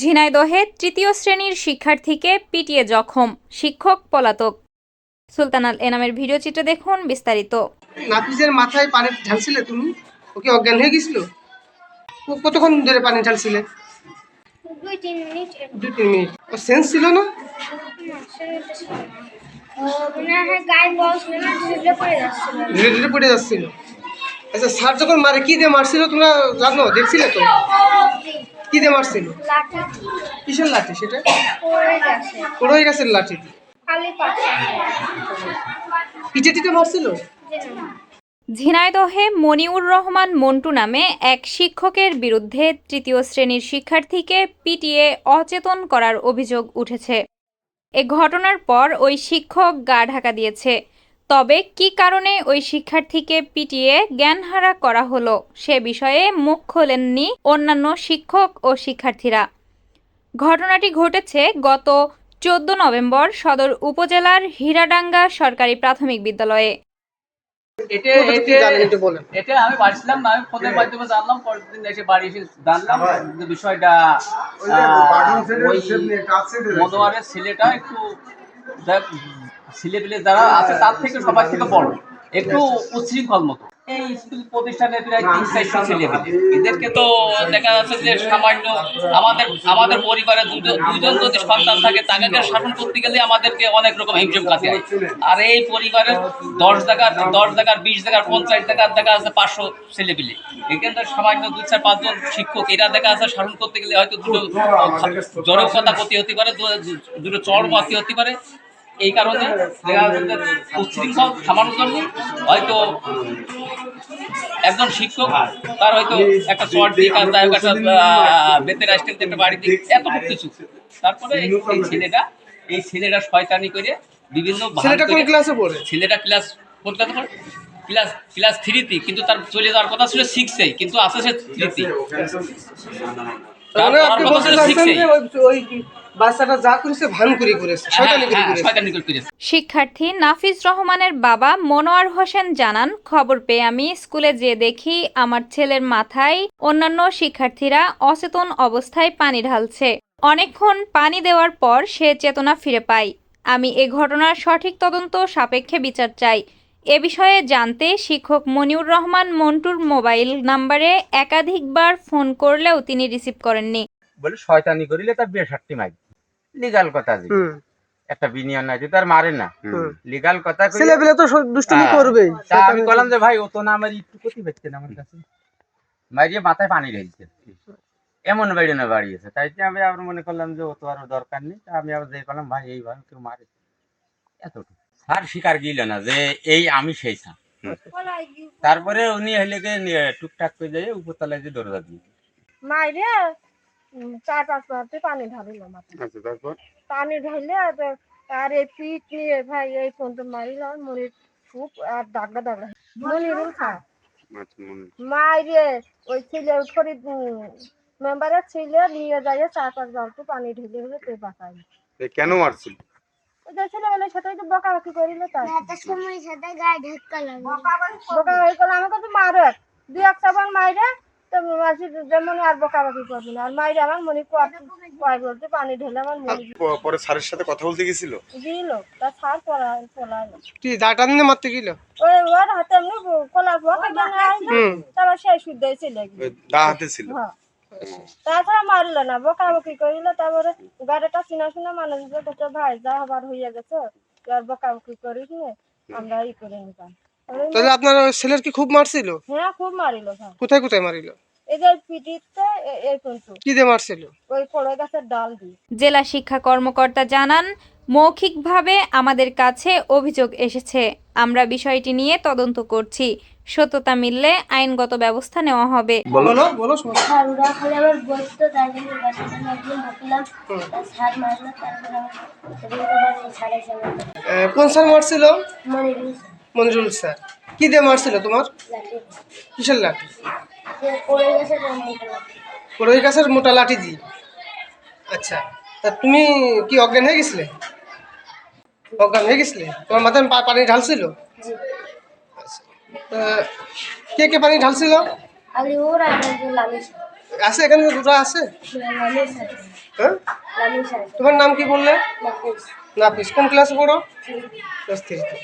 ঝিনাইদহে তৃতীয় শ্রেণির শিক্ষার্থীকে পিটিয়ে জখম শিক্ষক পলাতক। সুলতানাল এনামের ভিডিও চিত্রে দেখুন বিস্তারিত। নাফিজের মাথায় পানি ঢালছিলে তুমি? ওকে অজ্ঞান হয়ে গেছিল? কতক্ষণ ধরে পানি ঢালছিলে? দুই তিন মিনিট। দু তিন মিনিট। ও সেন্স ছিল না? ধীরে ধীরে পড়ে যাচ্ছিল। আচ্ছা স্যার যখন মারে কি দিয়ে মারছিল তোমরা জানো? দেখছিলে তো? কি দিয়ে মারছিল? কিসের লাঠি সেটা? পড়ে গাছের লাঠি। দিয়ে পিঠে টিটে মারছিল? ঝিনাইদহে মনিউর রহমান মন্টু নামে এক শিক্ষকের বিরুদ্ধে তৃতীয় শ্রেণির শিক্ষার্থীকে পিটিয়ে অচেতন করার অভিযোগ উঠেছে। এ ঘটনার পর ওই শিক্ষক গা ঢাকা দিয়েছে। তবে কি কারণে ওই শিক্ষার্থীকে পিটিয়ে জ্ঞানহারা করা হলো সে বিষয়ে মুখ খোলেননি অন্যান্য শিক্ষক ও শিক্ষার্থীরা। ঘটনাটি ঘটেছে গত চোদ্দ নভেম্বর সদর উপজেলার হীরাডাঙ্গা সরকারি প্রাথমিক বিদ্যালয়ে। এটা কতটুকু কি এটা জানেন একটু বলেন। এটা আমি বাড়ছিলাম না আমি ফোনের মাধ্যমে জানলাম পরের দিন এসে বাড়ি এসে জানলাম বিষয়টা মনোয়ারের ছেলেটা একটু ছেলেপিলে যারা আছে তার থেকে সবার থেকে বড়। একটু উচ্ছৃঙ্খল মতো। এই স্কুল প্রতিষ্ঠানে প্রায় তিন চারশো ছেলেপিলে এদেরকে তো দেখা যাচ্ছে যে সামান্য আমাদের আমাদের পরিবারে দুজন যদি সন্তান থাকে তাকে শাসন করতে গেলে আমাদেরকে অনেক রকম হিমশিম কাছে আর এই পরিবারের দশ জায়গার দশ জায়গার বিশ জায়গার পঞ্চাশ জায়গার দেখা আছে পাঁচশো ছেলেপিলে এখানে সামান্য দুই চার পাঁচজন শিক্ষক এরা দেখা আছে শাসন করতে গেলে হয়তো দুটো জড়ক ক্ষতি হতে পারে দুটো চড় মাতি হতে পারে। এই কারণে উচ্ছৃঙ্খল থামানোর জন্য হয়তো একজন শিক্ষক তার হয়তো একটা চট দিয়ে কাজ তাই একটা বেতের আইসক্রিম একটা বাড়ি দিয়ে এতটুকু কিছু। তারপরে এই ছেলেটা এই ছেলেটা শয়তানি করে বিভিন্ন ছেলেটা কোন ক্লাসে পড়ে? ছেলেটা ক্লাস কোন ক্লাসে পড়ে? ক্লাস ক্লাস থ্রিতে কিন্তু তার চলে যাওয়ার কথা ছিল সিক্সে কিন্তু আছে সে থ্রিতে বাচ্চাটা যা করেছে ভান করে করেছে শয়তানি করে করেছে। শিক্ষার্থী নাফিজ রহমানের বাবা মনোয়ার হোসেন জানান খবর পেয়ে আমি স্কুলে যেয়ে দেখি আমার ছেলের মাথায় অন্যান্য শিক্ষার্থীরা অচেতন অবস্থায় পানি ঢালছে। অনেকক্ষণ পানি দেওয়ার পর সে চেতনা ফিরে পায়। আমি এ ঘটনার সঠিক তদন্ত সাপেক্ষে বিচার চাই। এ বিষয়ে জানতে শিক্ষক মনিউর রহমান মন্টুর মোবাইল নাম্বারে একাধিকবার ফোন করলেও তিনি রিসিভ করেননি। বলে শয়তানি করিলে তার বিয়ে ষাটটি মারি লিগাল কথা যে একটা বিনিয়ন নাই তার মারে না। লিগাল কথা কইলে- ছেলে পেলে তো দুষ্টুমি হ্যাঁ। করবেই তা আমি বললাম যে ভাই ও তো না আমার একটু ক্ষতি হচ্ছে না আমার কাছে। মারিয়ে মাথায় পানি ঢেলছে। এমন বাড়ি না বাড়িয়েছে। তাই যে আমি আবার মনে করলাম যে ও তো আর দরকার নেই। আমি আবার যে করলাম ভাই এইভাবে কেউ মারে। এতটুকু। স্যার স্বীকার গিল না যে এই আমি সেই স্যার। তারপরে উনি নিয়ে টুকটাক করে যাই উপরতলায় যে দরজা দিয়ে মাইরে চার পাঁচ বারতে পানি ঢালিল মাথায়। আচ্ছা তারপর? পানি ঢাইলে আর এই পিঠ নিয়ে ভাই এই ফোন তো মারিল আর মনির খুব আর দাগড়া দাগড়া। মনিরুল খা। আচ্ছা মাইরে ওই ছেলে ফরিদ মেম্বারের ছেলে নিয়ে যায় চার পাঁচ বালতি পানি ঢেলে হলে তুই বাঁচাই এ কেন মারছিল? ওই যে ছেলেবেলার সাথে একটু বকাবকি করিল তাই। সময় সাথে গায়ে ধাক্কা লাগে। বকাবকি করলে। আমাকে তো মারে। দুই একটা বার মাইরে তো মাসি যেমন আর বকাবকি করবি না। আর মাইরে আমার মনে কয় বলতে পানি ঢেলে আমার মনে পরে স্যারের সাথে কথা বলতে গেছিল? দিল তার ছাড় পড়া পড়াইলো কি দাটা নিয়ে মারতে গেল? ওই ওর হাতে এমনি কলা বকা জানে আইলো তারপর সেই শুদ্ধ চলে গেল। দা হাতে ছিল। হ্যাঁ। তাছাড়া মারলো না বকাবকি করিল তারপরে গাড়িটা চিনা শুনে মানুষ ভাই যা হবার হইয়া গেছে আর বকাবকি করিস আমরা ই করে নিতাম। তাহলে আপনার ছেলের কি খুব মারছিল? হ্যাঁ খুব মারিল ভাই কোথায় কোথায় মারিল? এই যে পিটিতে এ- এই কিন্তু। কি দিয়ে মারছিল? ওই পড়ে গাছের ডাল দিয়ে। জেলা শিক্ষা কর্মকর্তা জানান মৌখিকভাবে আমাদের কাছে অভিযোগ এসেছে। আমরা বিষয়টি নিয়ে তদন্ত করছি। সত্যতা মিললে আইনগত ব্যবস্থা নেওয়া হবে। কোন স্যার মারছিল? মঞ্জুরুল স্যার। কি দিয়ে মারছিল তোমার? কিসের লাঠি? ওই গাছের মোটা লাঠি দিয়ে। আচ্ছা তা তুমি কি অজ্ঞান হয়ে গেছিলে? অজ্ঞান হয়ে গেছিলে? তোমার মাথায় পানি ঢালছিল? তা কে কে পানি ঢালছিল? আছে এখানে দুটো আছে। হ্যাঁ? তোমার নাম কি বললে? নাফিস। কোন ক্লাসে পড়ো? ক্লাস থ্রিতে